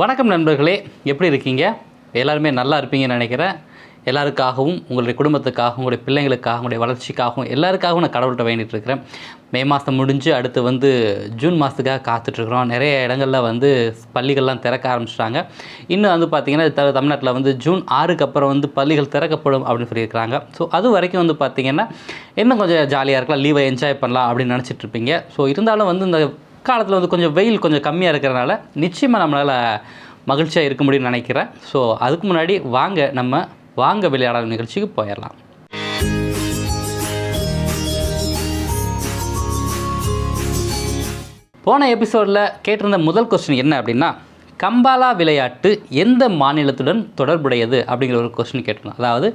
வணக்கம் நண்பர்களே எப்படி இருக்கீங்க? எல்லாருமே நல்லா இருப்பீங்கன்னு நினைக்கிறேன். எல்லாருக்காகவும் உங்களுடைய குடும்பத்துக்காகவும் உங்களுடைய பிள்ளைங்களுக்காகவும் உங்களுடைய வளர்ச்சிக்காகவும் எல்லாருக்காகவும் நான் கடவுள்கிட்ட வேண்டிட்டு இருக்கிறேன். மே மாதம் முடிஞ்சு அடுத்து வந்து ஜூன் மாதத்துக்காக காத்துட்ருக்குறோம். நிறைய இடங்களில் வந்து பள்ளிகள்லாம் திறக்க ஆரம்பிச்சிட்டாங்க. இன்னும் வந்து பார்த்திங்கன்னா த தமிழ்நாட்டில் வந்து ஜூன் ஆறுக்கு அப்புறம் வந்து பள்ளிகள் திறக்கப்படும் அப்படின்னு சொல்லியிருக்கிறாங்க. ஸோ அது வரைக்கும் வந்து பார்த்திங்கன்னா இன்னும் கொஞ்சம் ஜாலியாக இருக்கலாம் லீவை என்ஜாய் பண்ணலாம் அப்படின்னு நினச்சிட்ருப்பீங்க. ஸோ இருந்தாலும் வந்து இந்த காலத்தில் வந்து கொஞ்சம் வெயில் கொஞ்சம் கம்மியாக இருக்கிறனால நிச்சயமாக நம்மளால் மகிழ்ச்சியாக இருக்க முடியும்னு நினைக்கிறேன். ஸோ அதுக்கு முன்னாடி வாங்க நம்ம வாங்க விளையாடல் நிகழ்ச்சிக்கு போயிடலாம். போன எபிசோடில் கேட்டிருந்த முதல் கொஸ்டின் என்ன அப்படின்னா கம்பாலா விளையாட்டு எந்த மாநிலத்துடன் தொடர்புடையது அப்படிங்கிற ஒரு கொஸ்டின் கேட்டிருந்தோம். அதாவது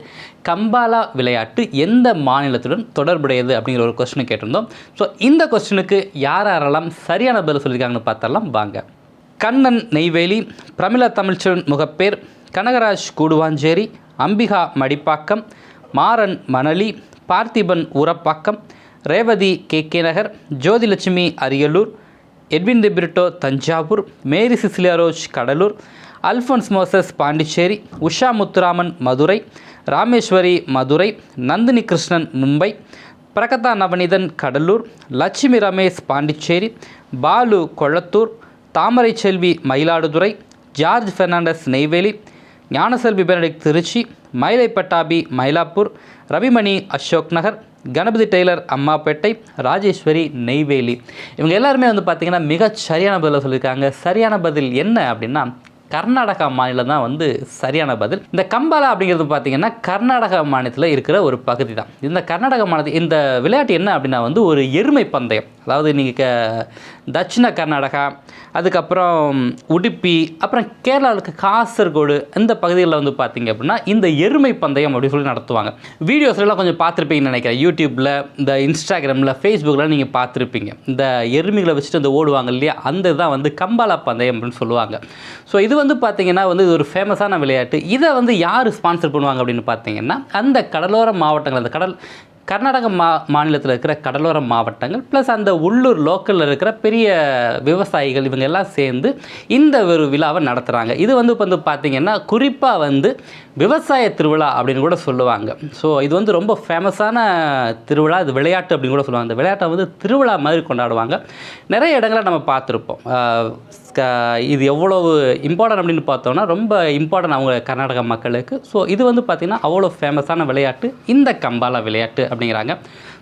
கம்பாலா விளையாட்டு எந்த மாநிலத்துடன் தொடர்புடையது அப்படிங்கிற ஒரு கொஸ்டின் கேட்டிருந்தோம். ஸோ இந்த கொஸ்டினுக்கு யார் யாரெல்லாம் சரியான பதில் சொல்லியிருக்காங்கன்னு பார்த்தரலாம் வாங்க. Kannan Neyveli Pramila Tamilchan Mugappair Kanagaraj Guduvanchery Ambika Madipakkam Maran Manali Parthiban Urapakkam Revathi K K Nagar Jothilakshmi Ariyalur Edwin de Britto Thanjavur Mary Cecilia Rose Cuddalore Alphonse Moses Pondicherry Usha Muthuraman Madurai Rameswari Madurai Nandini Krishnan Mumbai Pragatha Navaneethan Cuddalore Lakshmi Ramesh Pondicherry Balu Kolathur Thamarai Selvi Mayiladuthurai George Fernandes Neyveli Gnanaselvi Benedict Trichy Mylai Pattabi Mylapore Ravimani Ashok Nagar Ganapathi Taylor Ammapettai Rajeswari Neyveli. இவங்க எல்லாருமே வந்து பார்த்திங்கன்னா மிகச் சரியான பதிலை சொல்லியிருக்காங்க சரியான பதில் என்ன அப்படின்னா கர்நாடகா மாநிலம் தான் வந்து சரியான பதில். இந்த கம்பாலா அப்படிங்கிறது பார்த்தீங்கன்னா கர்நாடகா மாநிலத்தில் இருக்கிற ஒரு பகுதி தான். இந்த கர்நாடக மாநிலத்தில் இந்த விளையாட்டு என்ன அப்படின்னா வந்து ஒரு எருமை பந்தயம். அதாவது நீங்கள் க தட்சிண கர்நாடகா அதுக்கப்புறம் உடுப்பி அப்புறம் கேரளாவுக்கு காசர்கோடு இந்த பகுதிகளில் வந்து பார்த்தீங்க அப்படின்னா இந்த எருமை பந்தயம் அப்படின்னு சொல்லி நடத்துவாங்க. வீடியோஸ்லாம் கொஞ்சம் பார்த்துருப்பீங்கன்னு நினைக்கிறேன். யூடியூப்பில் இந்த இன்ஸ்டாகிராமில் ஃபேஸ்புக்கில் நீங்கள் பார்த்துருப்பீங்க. இந்த எருமைகளை வச்சுட்டு அந்த ஓடுவாங்க இல்லையா? அந்த தான் வந்து கம்பாலா பந்தயம் அப்படின்னு சொல்லுவாங்க. ஸோ இது வந்து பார்த்திங்கன்னா வந்து இது ஒரு ஃபேமஸான விளையாட்டு. இதை வந்து யார் ஸ்பான்சர் பண்ணுவாங்க அப்படின்னு பார்த்தீங்கன்னா அந்த கடலோர மாவட்டங்கள் அந்த கடல் கர்நாடக மா மாநிலத்தில் இருக்கிற கடலோர மாவட்டங்கள் ப்ளஸ் அந்த உள்ளூர் லோக்கலில் இருக்கிற பெரிய விவசாயிகள் இவங்க எல்லாம் சேர்ந்து இந்த ஒரு விழாவை நடத்துகிறாங்க இது வந்து இப்போ வந்து பார்த்திங்கன்னா குறிப்பாக வந்து விவசாய திருவிழா அப்படின்னு கூட சொல்லுவாங்க. ஸோ இது வந்து ரொம்ப ஃபேமஸான திருவிழா. இது விளையாட்டு அப்படின்னு கூட சொல்லுவாங்க. இந்த விளையாட்டை வந்து திருவிழா மாதிரி கொண்டாடுவாங்க. நிறைய இடங்களை நம்ம பார்த்துருப்போம். இது எவ்வளவு இம்பார்ட்டன்ட் அப்படின்னு பார்த்தோம்னா ரொம்ப இம்பார்ட்டன்ட் அவங்க கர்நாடக மக்களுக்கு. ஸோ இது வந்து பார்த்திங்கன்னா அவ்வளோ ஃபேமஸான விளையாட்டு. இந்த கம்பாலா விளையாட்டு அப்படிங்கிறாங்க.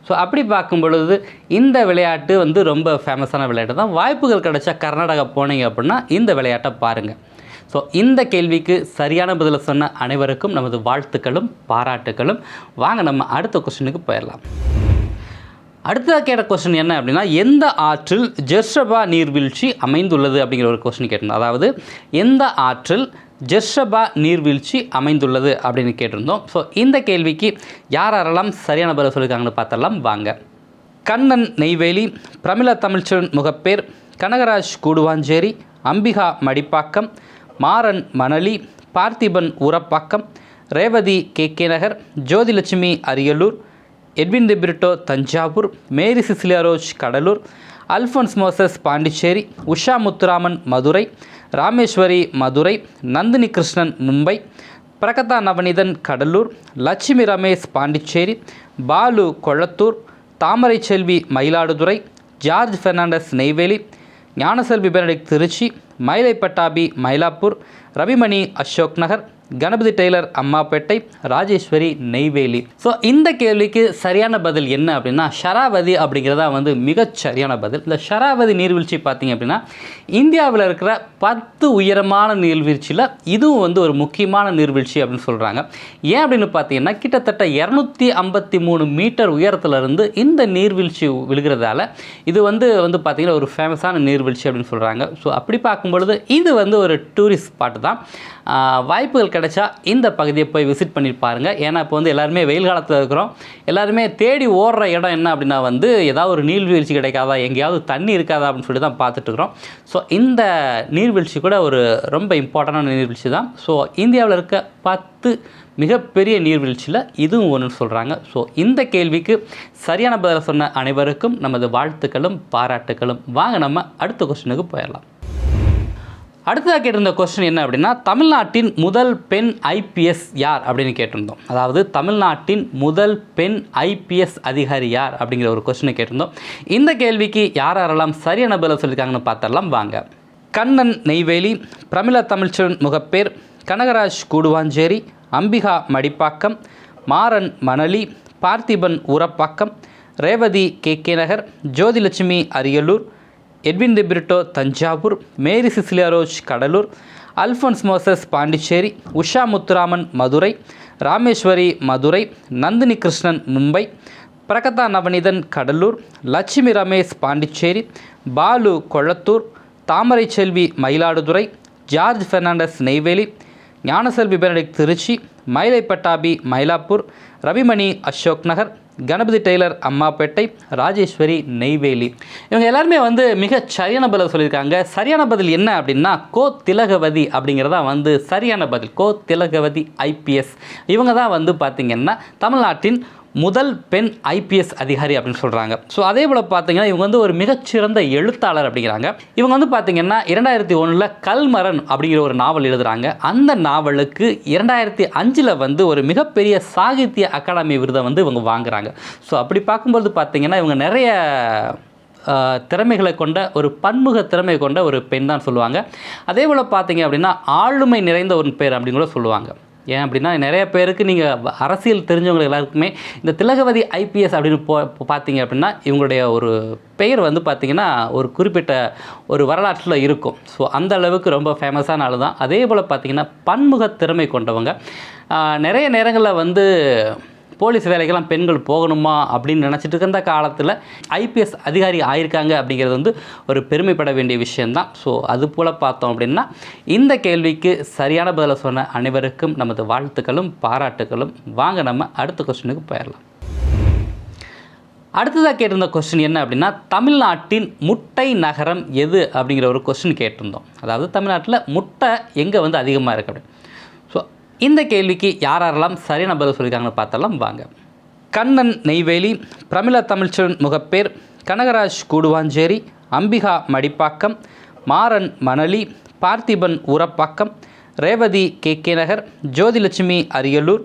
ஸோ அப்படி பார்க்கும் பொழுது இந்த விளையாட்டு வந்து ரொம்ப ஃபேமஸான விளையாட்டு தான் வாய்ப்புகள் கிடைச்சா கர்நாடகா போனீங்க அப்படின்னா இந்த விளையாட்டை பாருங்கள் ஸோ இந்த கேள்விக்கு சரியான பதிலை சொன்ன அனைவருக்கும் நமது வாழ்த்துக்களும் பாராட்டுகளும் வாங்க நம்ம அடுத்த கொஸ்டினுக்கு போயிடலாம். அடுத்ததாக கேட்ட கொஸ்டின் என்ன அப்படின்னா எந்த ஆற்றில் ஜெர்ஷபா நீர்வீழ்ச்சி அமைந்துள்ளது அப்படிங்கிற ஒரு கொஸ்டின் கேட்டிருந்தோம். அதாவது எந்த ஆற்றில் ஜெர்ஷபா நீர்வீழ்ச்சி அமைந்துள்ளது அப்படின்னு கேட்டிருந்தோம். ஸோ இந்த கேள்விக்கு யார் யாரெல்லாம் சரியான பதில் சொல்லியிருக்காங்கன்னு பார்த்தலாம் வாங்க. Kannan Neyveli Pramila Tamilchan Mugappair Kanagaraj Guduvanchery Ambika Madipakkam Maran Manali Parthiban Urapakkam Revathi K K Nagar Jothilakshmi Ariyalur Edwin de Britto Thanjavur Mary Cecilia Rose Cuddalore Alphonse Moses Pondicherry Usha Muthuraman Madurai Rameswari Madurai Nandini Krishnan Mumbai Pragatha Navaneethan Cuddalore Lakshmi Ramesh Pondicherry Balu Kolathur Thamarai Selvi Mayiladuthurai George Fernandes Neyveli Gnanaselvi Benedict Trichy Mylai Pattabi Mylapore Ravimani Ashok Nagar. Ganapathi Taylor Ammapettai Rajeswari Neyveli. So இந்த கேள்விக்கு சரியான பதில் என்ன அப்படின்னா ஷராவதி அப்படிங்கிறதா வந்து மிகச் சரியான பதில். இந்த ஷராவதி நீர்வீழ்ச்சி பார்த்தீங்க அப்படின்னா இந்தியாவில் இருக்கிற பத்து உயரமான நீர்வீழ்ச்சியில் இதுவும் வந்து ஒரு முக்கியமான நீர்வீழ்ச்சி அப்படின்னு சொல்கிறாங்க ஏன் அப்படின்னு பார்த்தீங்கன்னா கிட்டத்தட்ட இரநூத்தி ஐம்பத்தி மூணு மீட்டர் உயரத்துலேருந்து இந்த நீர்வீழ்ச்சி விழுகிறதால இது வந்து வந்து பார்த்திங்கன்னா ஒரு ஃபேமஸான நீர்வீழ்ச்சி அப்படின்னு சொல்கிறாங்க ஸோ அப்படி பார்க்கும் பொழுது இது வந்து ஒரு டூரிஸ்ட் ஸ்பாட் தான். வாய்ப்புகள் வாய்ப்புகள் கிடைச்சா இந்த பகுதியை போய் விசிட் பண்ணி பாருங்க. ஏன்னா இப்போ வந்து எல்லாருமே வெயில் காலத்தில் இருக்கிறோம். எல்லாருமே தேடி ஓடுற இடம் என்ன அப்படின்னா வந்து ஏதாவது ஒரு நீர்வீழ்ச்சி கிடைக்காதா? எங்கேயாவது தண்ணி இருக்காதா? அப்படின்னு சொல்லி தான் பார்த்துட்டு இருக்கிறோம். ஸோ இந்த நீர்வீழ்ச்சி கூட ஒரு ரொம்ப இம்பார்ட்டண்டான நீர்வீழ்ச்சி தான். ஸோ இந்தியாவில் இருக்க பத்து மிகப்பெரிய நீர்வீழ்ச்சியில் இதுவும் ஒன்று சொல்கிறாங்க ஸோ இந்த கேள்விக்கு சரியான பதில் சொன்ன அனைவருக்கும் நமது வாழ்த்துக்களும் பாராட்டுக்களும். வாங்க நம்ம அடுத்த கொஸ்டினுக்கு போயிடலாம். அடுத்ததாக கேட்டிருந்த கொஸ்டின் என்ன அப்படின்னா தமிழ்நாட்டின் முதல் பெண் ஐபிஎஸ் யார் அப்படின்னு கேட்டிருந்தோம். அதாவது தமிழ்நாட்டின் முதல் பெண் ஐபிஎஸ் அதிகாரி யார் அப்படிங்கிற ஒரு கொஸ்டினை கேட்டிருந்தோம். இந்த கேள்விக்கு யார் யாரெல்லாம் சரியான பதில் சொல்லியிருக்காங்கன்னு பார்த்தரலாம் வாங்க. Kannan Neyveli Pramila Tamilchan Mugappair Kanagaraj Guduvanchery Ambika Madipakkam Maran Manali Parthiban Urapakkam Revathi K K Nagar Jothilakshmi Ariyalur Edwin de Britto Thanjavur Mary Cecilia Rose Cuddalore Alphonse Moses Pondicherry Usha Muthuraman Madurai Rameswari Madurai Nandini Krishnan Mumbai Pragatha Navaneethan Cuddalore Lakshmi Ramesh Pondicherry Balu Kolathur Thamarai Selvi Mayiladuthurai George Fernandes Neyveli Gnanaselvi Benedict Trichy Mylai Pattabi Mylapore Ravimani Ashok Nagar Ganapathi Taylor Ammapettai Rajeswari Neyveli. இவங்க எல்லாருமே வந்து மிக சரியான பதில் சொல்லியிருக்காங்க. சரியான பதில் என்ன அப்படின்னா கோ திலகவதி அப்படிங்கிறதா வந்து சரியான பதில். கோ திலகவதி ஐபிஎஸ் இவங்க தான் வந்து பார்த்திங்கன்னா தமிழ்நாட்டின் முதல் பெண் ஐபிஎஸ் அதிகாரி அப்படின்னு சொல்கிறாங்க ஸோ அதே போல் பார்த்தீங்கன்னா இவங்க வந்து ஒரு மிகச்சிறந்த எழுத்தாளர் அப்படிங்கிறாங்க. இவங்க வந்து பார்த்தீங்கன்னா இரண்டாயிரத்தி ஒன்றில் கல்மரன் அப்படிங்கிற ஒரு நாவல் எழுதுகிறாங்க அந்த நாவலுக்கு இரண்டாயிரத்தி அஞ்சில் வந்து ஒரு மிகப்பெரிய சாகித்ய அகாடமி விருதை வந்து இவங்க வாங்குறாங்க. ஸோ அப்படி பார்க்கும்போது பார்த்தீங்கன்னா இவங்க நிறைய திறமைகளை கொண்ட ஒரு பன்முக திறமை கொண்ட ஒரு பெண் தான் சொல்லுவாங்க. அதே போல் பார்த்தீங்க அப்படின்னா ஆளுமை நிறைந்த ஒரு பேர் அப்படின்னு கூட சொல்லுவாங்க. ஏன் அப்படின்னா நிறைய பேருக்கு நீங்கள் அரசியல் தெரிஞ்சவங்க எல்லாருக்குமே இந்த திலகவதி ஐபிஎஸ் அப்படின்னு போ பார்த்தீங்க அப்படின்னா இவங்களுடைய ஒரு பெயர் வந்து பார்த்திங்கன்னா ஒரு குறிப்பிட்ட ஒரு வரலாற்றில் இருக்கும். ஸோ அந்த அளவுக்கு ரொம்ப ஃபேமஸான ஆள் தான் அதே போல் பார்த்திங்கன்னா பன்முக திறமை கொண்டவங்க. நிறைய நேரங்களில் வந்து போலீஸ் வேலைக்கெல்லாம் பெண்கள் போகணுமா அப்படின்னு நினச்சிட்டு இருந்த காலத்தில் ஐபிஎஸ் அதிகாரி ஆயிருக்காங்க அப்படிங்கிறது வந்து ஒரு பெருமைப்பட வேண்டிய விஷயந்தான் ஸோ அது போல் பார்த்தோம் அப்படின்னா இந்த கேள்விக்கு சரியான பதிலை சொன்ன அனைவருக்கும் நமது வாழ்த்துக்களும் பாராட்டுகளும். வாங்க நம்ம அடுத்த கொஸ்டினுக்கு போயிடலாம். அடுத்ததாக கேட்டிருந்த கொஸ்டின் என்ன அப்படின்னா தமிழ்நாட்டின் முட்டை நகரம் எது அப்படிங்கிற ஒரு கொஸ்டின் கேட்டிருந்தோம். அதாவது தமிழ்நாட்டில் முட்டை எங்கே வந்து அதிகமாக இருக்குது அப்படின்னு. இந்த கேள்விக்கு யார் யாரெல்லாம் சரியான பதில் சொல்லியிருக்காங்கன்னு பார்த்தலாம் வாங்க. Kannan Neyveli Pramila Tamilchan Mugappair Kanagaraj Guduvanchery Ambika Madipakkam Maran Manali Parthiban Urapakkam Revathi K K Nagar Jothilakshmi Ariyalur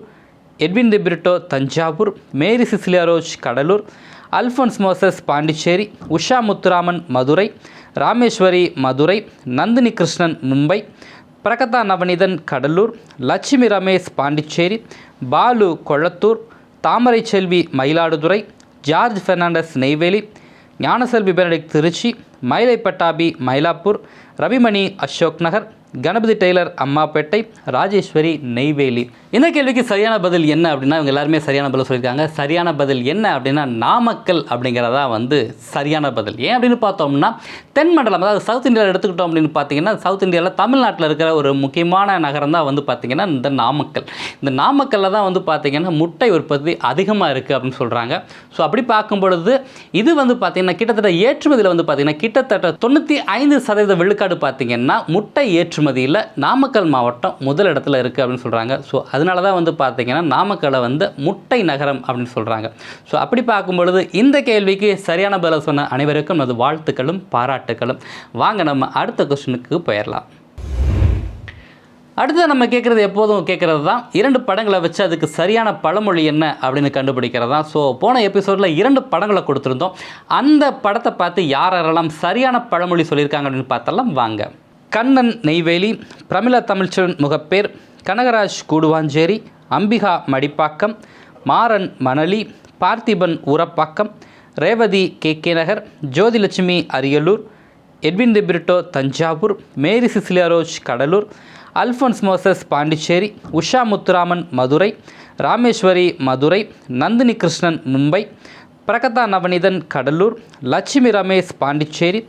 Edwin de Britto Thanjavur Mary Cecilia Rose Cuddalore Alphonse Moses Pondicherry Usha Muthuraman Madurai Rameswari Madurai Nandini Krishnan Mumbai Pragatha Navanithan Cuddalore Lakshmi Ramesh Pondicherry Balu Kolathur Thamarai Selvi Mayiladuthurai George Fernandes Neyveli Gnanaselvi Benedict Trichy Mylai Pattabi Mylapore Ravimani Ashok Nagar Ganapathi Taylor Ammapettai Rajeswari Neyveli. இந்த கேள்விக்கு சரியான பதில் என்ன அப்படின்னா இவங்க எல்லாருமே சரியான பதில் சொல்லியிருக்காங்க. சரியான பதில் என்ன அப்படின்னா நாமக்கல் அப்படிங்கிறதா வந்து சரியான பதில். ஏன் அப்படின்னு பார்த்தோம்னா தென் மண்டலம் அதாவது சவுத் இந்தியாவில் எடுத்துக்கிட்டோம் அப்படின்னு பார்த்தீங்கன்னா சவுத் இந்தியாவில் தமிழ்நாட்டில் இருக்கிற ஒரு முக்கியமான நகரம் தான் வந்து பார்த்திங்கன்னா இந்த நாமக்கல். இந்த நாமக்கல்லில் தான் வந்து பார்த்திங்கன்னா முட்டை உற்பத்தி அதிகமாக இருக்குது அப்படின்னு சொல்கிறாங்க ஸோ அப்படி பார்க்கும் பொழுது இது வந்து பார்த்திங்கன்னா கிட்டத்தட்ட ஏற்றுமதியில் வந்து பார்த்திங்கன்னா கிட்டத்தட்ட தொண்ணூற்றி ஐந்து சதவீத விழுக்காடு பார்த்திங்கன்னா முட்டை ஏற்றுமதி ஏற்றுமதியில் நாமக்கல் மாவட்டம் முதல் இடத்துல இருக்குது அப்படின்னு சொல்கிறாங்க ஸோ அதனால தான் வந்து பார்த்திங்கன்னா நாமக்கலை வந்து முட்டை நகரம் அப்படின்னு சொல்கிறாங்க ஸோ அப்படி பார்க்கும் பொழுது இந்த கேள்விக்கு சரியான பதில் சொன்ன அனைவருக்கும் அது வாழ்த்துக்களும் பாராட்டுக்களும். வாங்க நம்ம அடுத்த கொஸ்டினுக்கு போயிடலாம் அடுத்து நம்ம கேட்குறது எப்போதும் கேட்குறது தான் இரண்டு படங்களை வச்சு அதுக்கு சரியான பழமொழி என்ன அப்படின்னு கண்டுபிடிக்கிறது தான் ஸோ போன எபிசோடில் இரண்டு படங்களை கொடுத்துருந்தோம். அந்த படத்தை பார்த்து யார் யாரெல்லாம் சரியான பழமொழி சொல்லியிருக்காங்க அப்படின்னு பார்த்தலாம் வாங்க. Kannan Neyveli Pramila Tamilchan Mugappair Kanagaraj Guduvanchery Ambika Madipakkam Maran Manali Parthiban Urapakkam Revathi K K Nagar Jothilakshmi Ariyalur Edwin de Britto Thanjavur Mary Cecilia Rose Cuddalore Alphonse Moses Pondicherry Usha Muthuraman Madurai Rameswari Madurai Nandini Krishnan Mumbai Pragatha Navaneethan Cuddalore Lakshmi Ramesh Pondicherry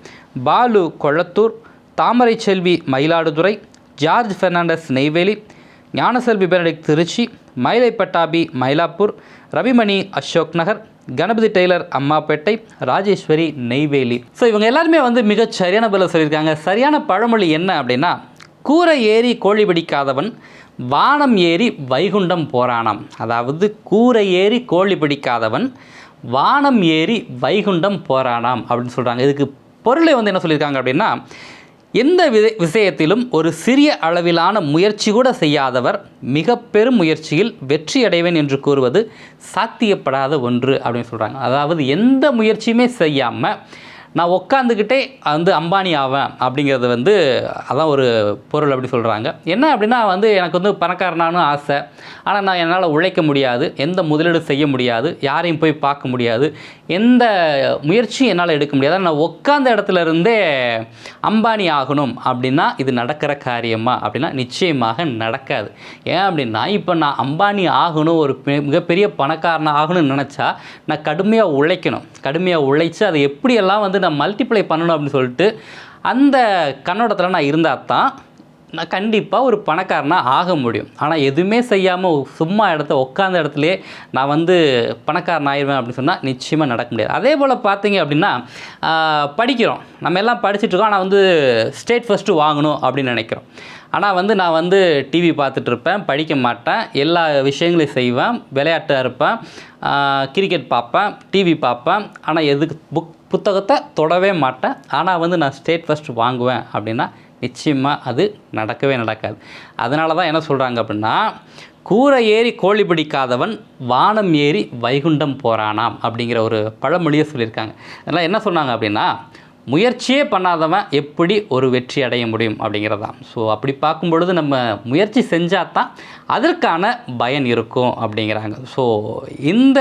Balu Kolathur Thamarai Selvi Mayiladuthurai George Fernandes Neyveli Gnanaselvi Benedict Trichy Mylai Pattabi Mylapore Ravimani Ashok Nagar Ganapathi Taylor Ammapettai Rajeswari Neyveli. So இவங்க எல்லாருமே வந்து மிக சரியான பதில் சொல்லியிருக்காங்க. சரியான பழமொழி என்ன அப்படின்னா கூரை ஏறி கோழி பிடிக்காதவன் வானம் ஏறி வைகுண்டம் போரானாம் அதாவது கூரை ஏறி கோழி பிடிக்காதவன் வானம் ஏறி வைகுண்டம் போரானாம் அப்படின்னு சொல்கிறாங்க இதுக்கு பொருளை வந்து என்ன சொல்லியிருக்காங்க அப்படின்னா எந்த விஷயத்திலும் ஒரு சிறிய அளவிலான முயற்சி கூட செய்யாதவர் மிக பெரும் முயற்சியில் வெற்றி அடைவேன் என்று கூறுவது சாத்தியப்படாத ஒன்று அப்படின்னு சொல்கிறாங்க அதாவது எந்த முயற்சியுமே செய்யாமல் நான் உட்காந்துக்கிட்டே வந்து அம்பானி ஆவேன் அப்படிங்கிறது வந்து அதான் ஒரு பொருள் அப்படி சொல்கிறாங்க என்ன அப்படின்னா வந்து எனக்கு வந்து பணக்காரனானு ஆசை. ஆனால் நான் என்னால் உழைக்க முடியாது எந்த முதலீடு செய்ய முடியாது யாரையும் போய் பார்க்க முடியாது எந்த முயற்சியும் என்னால் எடுக்க முடியாது. நான் உட்காந்த இடத்துல இருந்தே அம்பானி ஆகணும் அப்படின்னா இது நடக்கிற காரியமா? அப்படின்னா நிச்சயமாக நடக்காது. ஏன் அப்படின்னா இப்போ நான் அம்பானி ஆகணும் ஒரு பெ- மிகப்பெரிய பணக்காரனாக ஆகணும்னு நினச்சா நான் கடுமையாக உழைக்கணும். கடுமையாக உழைச்சி அதை எப்படியெல்லாம் வந்து அதை மல்டிப்ளை பண்ணணும் அப்படின்னு சொல்லிட்டு அந்த கண்ணோட்டத்தில் நான் இருந்தால் தான் நான் கண்டிப்பாக ஒரு பணக்காரனாக ஆக முடியும். ஆனால் எதுவுமே செய்யாமல் சும்மா இடத்த உட்காந்த இடத்துலையே நான் வந்து பணக்காரன் ஆயிடுவேன் அப்படின்னு சொன்னால் நிச்சயமாக நடக்க முடியாது. அதே போல் பார்த்தீங்க அப்படின்னா படிக்கிறோம். நம்ம எல்லாம் படிச்சுட்ருக்கோம் ஆனால் வந்து ஸ்டேட் ஃபஸ்ட்டு வாங்கணும் அப்படின்னு நினைக்கிறோம். ஆனால் வந்து நான் வந்து டிவி பார்த்துட்ருப்பேன் படிக்க மாட்டேன். எல்லா விஷயங்களையும் செய்வேன். விளையாட்டாக இருப்பேன். கிரிக்கெட் பார்ப்பேன். டிவி பார்ப்பேன். ஆனால் எதுக்கு? புக் புத்தகத்தை தொடவே மாட்டேன். ஆனால் வந்து நான் ஸ்டேட் ஃபஸ்ட் வாங்குவேன் அப்படின்னா நிச்சயமாக அது நடக்கவே நடக்காது. அதனால தான் என்ன சொல்கிறாங்க அப்படின்னா கூரை ஏறி கோழி பிடிக்காதவன் வானம் ஏறி வைகுண்டம் போகிறானாம் அப்படிங்கிற ஒரு பழமொழியை சொல்லியிருக்காங்க. அதனால் என்ன சொன்னாங்க அப்படின்னா முயற்சியே பண்ணாதவன் எப்படி ஒரு வெற்றி அடைய முடியும் அப்படிங்கிறதான். ஸோ அப்படி பார்க்கும் பொழுது நம்ம முயற்சி செஞ்சால் தான் அதற்கான பயன் இருக்கும் அப்படிங்கிறாங்க. ஸோ இந்த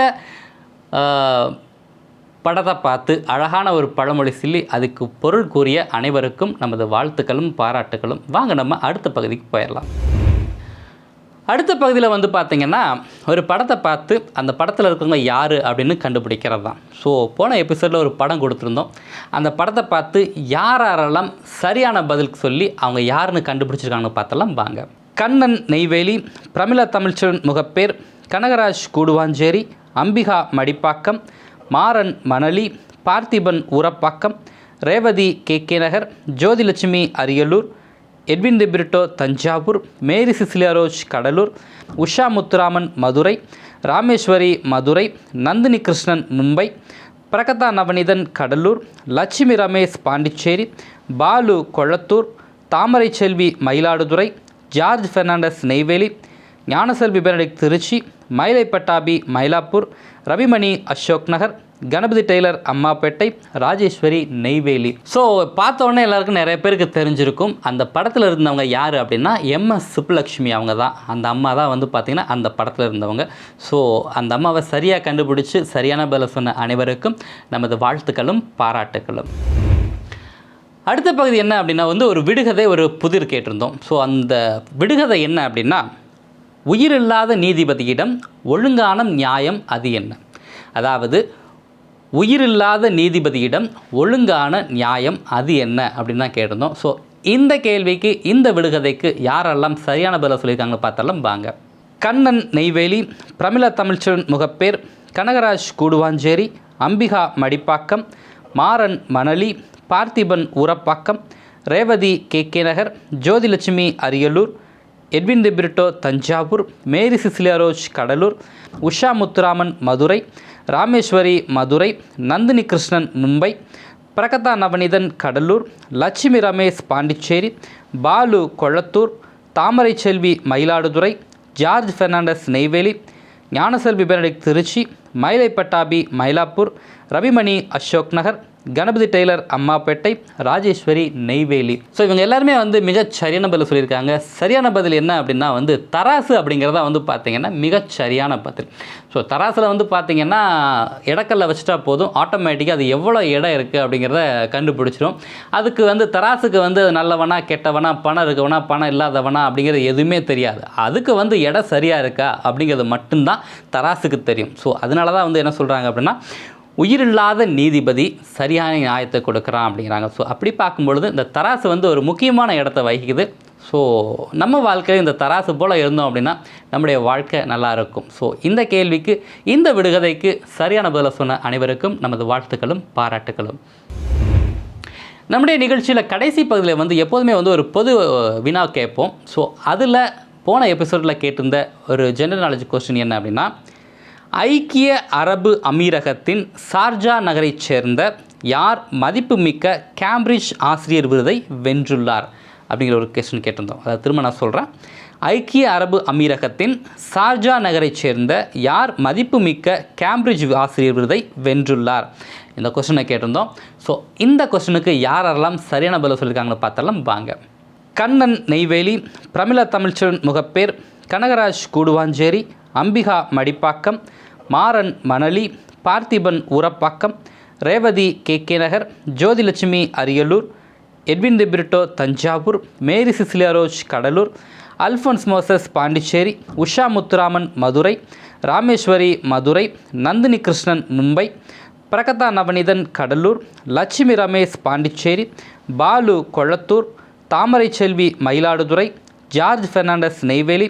படத்தை பார்த்து அழகான ஒரு பழமொழி சொல்லி அதுக்கு பொருள் கூறிய அனைவருக்கும் நமது வாழ்த்துக்களும் பாராட்டுகளும். வாங்க நம்ம அடுத்த பகுதிக்கு போயிடலாம். அடுத்த பகுதியில் வந்து பார்த்திங்கன்னா ஒரு படத்தை பார்த்து அந்த படத்தில் இருக்கிறவங்க யார் அப்படின்னு கண்டுபிடிக்கிறது தான். ஸோ போன எபிசோடில் ஒரு படம் கொடுத்துருந்தோம். அந்த படத்தை பார்த்து யார் யாரெல்லாம் சரியான பதில் சொல்லி அவங்க யாருன்னு கண்டுபிடிச்சிருக்காங்கன்னு பார்த்தலாம் வாங்க. Kannan Neyveli Pramila Tamilchan Mugappair Kanagaraj Guduvanchery Ambika Madipakkam Maran Manali Parthiban Urapakkam Revathi K. K. Nagar Jothilakshmi Ariyalur Edwin de Britto Thanjavur Mary Cecilia Rose Cuddalore Usha Muthuraman Madurai Rameswari Madurai Nandini Krishnan Mumbai Pragatha Navanithan Cuddalore Lakshmi Ramesh Pondicherry Balu Kolathur Thamarai Selvi Mayiladuthurai George Fernandes Neyveli Gnanaselvi Benedict Trichy Mylai Pattabi Mylapore Ravimani Ashok Nagar Ganapathi Taylor Ammapettai Rajeswari Neyveli. So பார்த்தோன்னே எல்லாருக்கும் நிறைய பேருக்கு தெரிஞ்சிருக்கும் அந்த படத்தில் இருந்தவங்க யார் அப்படின்னா எம்எஸ் சுப்புலக்ஷ்மி அவங்க தான். அந்த அம்மா தான் வந்து பார்த்திங்கன்னா அந்த படத்தில் இருந்தவங்க. ஸோ அந்த அம்மாவை சரியாக கண்டுபிடிச்சி சரியான பதில் சொன்ன அனைவருக்கும் நமது வாழ்த்துக்களும் பாராட்டுக்களும். அடுத்த பகுதி என்ன அப்படின்னா வந்து ஒரு விடுகதை ஒரு புதிர் கேட்டிருந்தோம். ஸோ அந்த விடுகதை என்ன அப்படின்னா உயிரில்லாத நீதிபதியிடம் ஒழுங்கான நியாயம் அது என்ன? அதாவது உயிரில்லாத நீதிபதியிடம் ஒழுங்கான நியாயம் அது என்ன? அப்படின்னு தான் கேட்டிருந்தோம். ஸோ இந்த கேள்விக்கு இந்த விடுகதைக்கு யாரெல்லாம் சரியான பதில் சொல்லியிருக்காங்கன்னு பார்த்தாலும் வாங்க. Kannan Neyveli Pramila Tamilchan Mugappair Kanagaraj Guduvanchery Ambika Madipakkam Maran Manali Parthiban Urapakkam Revathi K K Nagar Jothilakshmi Ariyalur Edwin de Britto Thanjavur Mary Cecilia Rose Cuddalore Usha Muthuraman Madurai Rameswari Madurai Nandini Krishnan Mumbai Pragatha Navaneethan Cuddalore Lakshmi Ramesh Pondicherry Balu Kolathur Thamarai Selvi Mayiladuthurai George Fernandes Neyveli Gnanaselvi Benedict Trichy Mylai Pattabi Mylapore Ravimani Ashok Nagar Ganapathi Taylor Ammapettai Rajeswari Neyveli. So இவங்க எல்லாருமே வந்து மிகச் சரியான பதில் சொல்லியிருக்காங்க. சரியான பதில் என்ன அப்படின்னா வந்து தராசு அப்படிங்கிறத வந்து பார்த்தீங்கன்னா மிக சரியான பதில். ஸோ தராசில் வந்து பார்த்தீங்கன்னா இடக்கல்ல வச்சுட்டா போதும். ஆட்டோமேட்டிக்காக அது எவ்வளோ இடம் இருக்குது அப்படிங்கிறத கண்டுபிடிச்சிரும். அதுக்கு வந்து தராசுக்கு வந்து நல்லவனா கெட்டவனா பணம் இருக்கவனா பணம் இல்லாதவனா அப்படிங்கிறது எதுவுமே தெரியாது. அதுக்கு வந்து இடம் சரியாக இருக்கா அப்படிங்கிறது மட்டும்தான் தராசுக்கு தெரியும். ஸோ அதனால தான் வந்து என்ன சொல்கிறாங்க அப்படின்னா உயிரில்லாத நீதிபதி சரியான நியாயத்தை கொடுக்குறான் அப்படிங்கிறாங்க. ஸோ அப்படி பார்க்கும்பொழுது இந்த தராசு வந்து ஒரு முக்கியமான இடத்த வகிக்குது. ஸோ நம்ம வாழ்க்கையில் இந்த தராசு போல் இருந்தோம் அப்படின்னா நம்முடைய வாழ்க்கை நல்லா இருக்கும். ஸோ இந்த கேள்விக்கு இந்த விடுகதைக்கு சரியான பதிலை சொன்ன அனைவருக்கும் நமது வாழ்த்துக்களும் பாராட்டுகளும். நம்முடைய நிகழ்ச்சியில் கடைசி பகுதியில் வந்து எப்போதுமே வந்து ஒரு பொது வினா கேட்போம். ஸோ அதில் போன எபிசோடில் கேட்டிருந்த ஒரு ஜென்ரல் நாலேஜ் கொஸ்டின் என்ன அப்படின்னா ஐக்கிய அரபு அமீரகத்தின் சார்ஜா நகரைச் சேர்ந்த யார் மதிப்புமிக்க கேம்பிரிட்ஜ் ஆசிரியர் விருதை வென்றுள்ளார் அப்படிங்கிற ஒரு கொஸ்டின் கேட்டிருந்தோம். அதை திரும்ப நான் சொல்கிறேன் ஐக்கிய அரபு அமீரகத்தின் சார்ஜா நகரைச் சேர்ந்த யார் மதிப்புமிக்க கேம்பிரிட்ஜ் ஆசிரியர் விருதை வென்றுள்ளார்? இந்த கொஸ்டினை கேட்டிருந்தோம். ஸோ இந்த கொஸ்டினுக்கு யாரெல்லாம் சரியான பதில் சொல்லியிருக்காங்கன்னு பார்த்தலாம் வாங்க. Kannan Neyveli Pramila Tamilchan Mugappair Kanagaraj Guduvanchery Ambika Madipakkam Maran Manali Parthiban Urapakkam Revathi K. K. Nagar Jothilakshmi Ariyalur Edwin de Britto Thanjavur Mary Cecilia Rose Cuddalore Alphonse Moses Pondicherry Usha Muthuraman Madurai Rameswari Madurai Nandini Krishnan Mumbai Pragatha Navanithan Cuddalore Lakshmi Ramesh Pondicherry Balu Kolathur Thamarai Selvi Mayiladuthurai George Fernandes Neyveli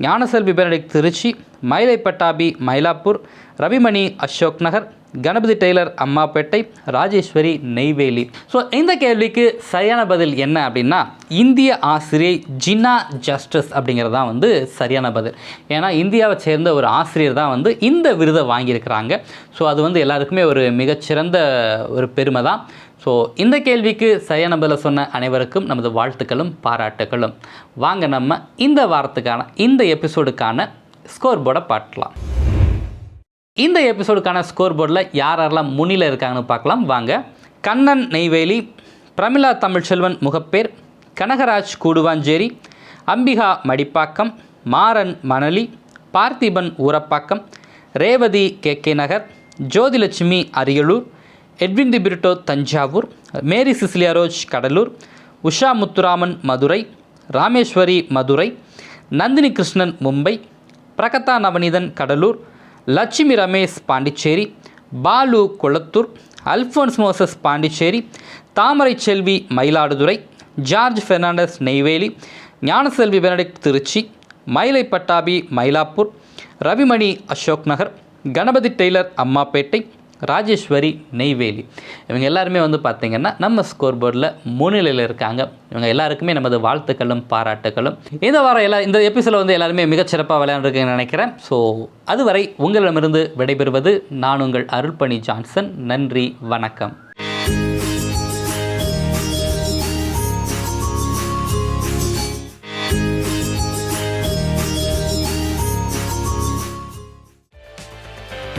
Gnanaselvi Benedict Trichy Mylai Pattabi Mylapore Ravimani Ashok Nagar Ganapathi Taylor Ammapettai Rajeswari Neyveli. So இந்த கேள்விக்கு சரியான பதில் என்ன அப்படின்னா இந்திய ஆசிரியை Jinnah justice அப்படிங்கிறது தான் வந்து சரியான பதில். ஏன்னா இந்தியாவை சேர்ந்த ஒரு ஆசிரியர் தான் வந்து இந்த விருதை வாங்கியிருக்கிறாங்க. ஸோ அது வந்து எல்லாருக்குமே ஒரு மிகச்சிறந்த ஒரு பெருமை தான். ஸோ இந்த கேள்விக்கு சரியான பதில் சொன்ன அனைவருக்கும் நமது வாழ்த்துக்களும் பாராட்டுகளும். வாங்க நம்ம இந்த வாரத்துக்கான இந்த எபிசோடுக்கான ஸ்கோர் போர்டை பார்க்கலாம். இந்த எபிசோடுக்கான ஸ்கோர் போர்டில் யார் யாரெல்லாம் முன்னில் இருக்காங்கன்னு பார்க்கலாம். வாங்க. Kannan Neyveli Pramila Tamilselvan Mugappair Kanagaraj Guduvanchery Ambika Madipakkam Maran Manali Parthiban Urapakkam Revathi K K Nagar Jothilakshmi Ariyalur Edwin de Britto Thanjavur Mary Cecilia Rose Cuddalore Usha Muthuraman Madurai Rameswari Madurai Nandini Krishnan Mumbai Pragatha Navaneethan Cuddalore Lakshmi Ramesh Pondicherry Balu Kolathur Alphonse Moses Pondicherry Thamarai Selvi Mayiladuthurai George Fernandes Neyveli Gnanaselvi Benedict Trichy Mylai Pattabi Mylapore Ravimani Ashok Nagar Ganapathi Taylor Ammapettai Rajeswari Neyveli. இவங்க எல்லாருமே வந்து பார்த்திங்கன்னா நம்ம score போர்டில் முன்னிலையில் இருக்காங்க. இவங்க எல்லாருக்குமே நமது வாழ்த்துக்களும் பாராட்டுகளும் இந்த வாரம் எல்லா இந்த எபிசோட வந்து எல்லாருமே மிகச்சிறப்பாக விளையாண்டுருக்குன்னு நினைக்கிறேன். ஸோ அதுவரை உங்களிடமிருந்து விடைபெறுவது நான் உங்கள் அருள்பணி ஜான்சன். நன்றி வணக்கம்.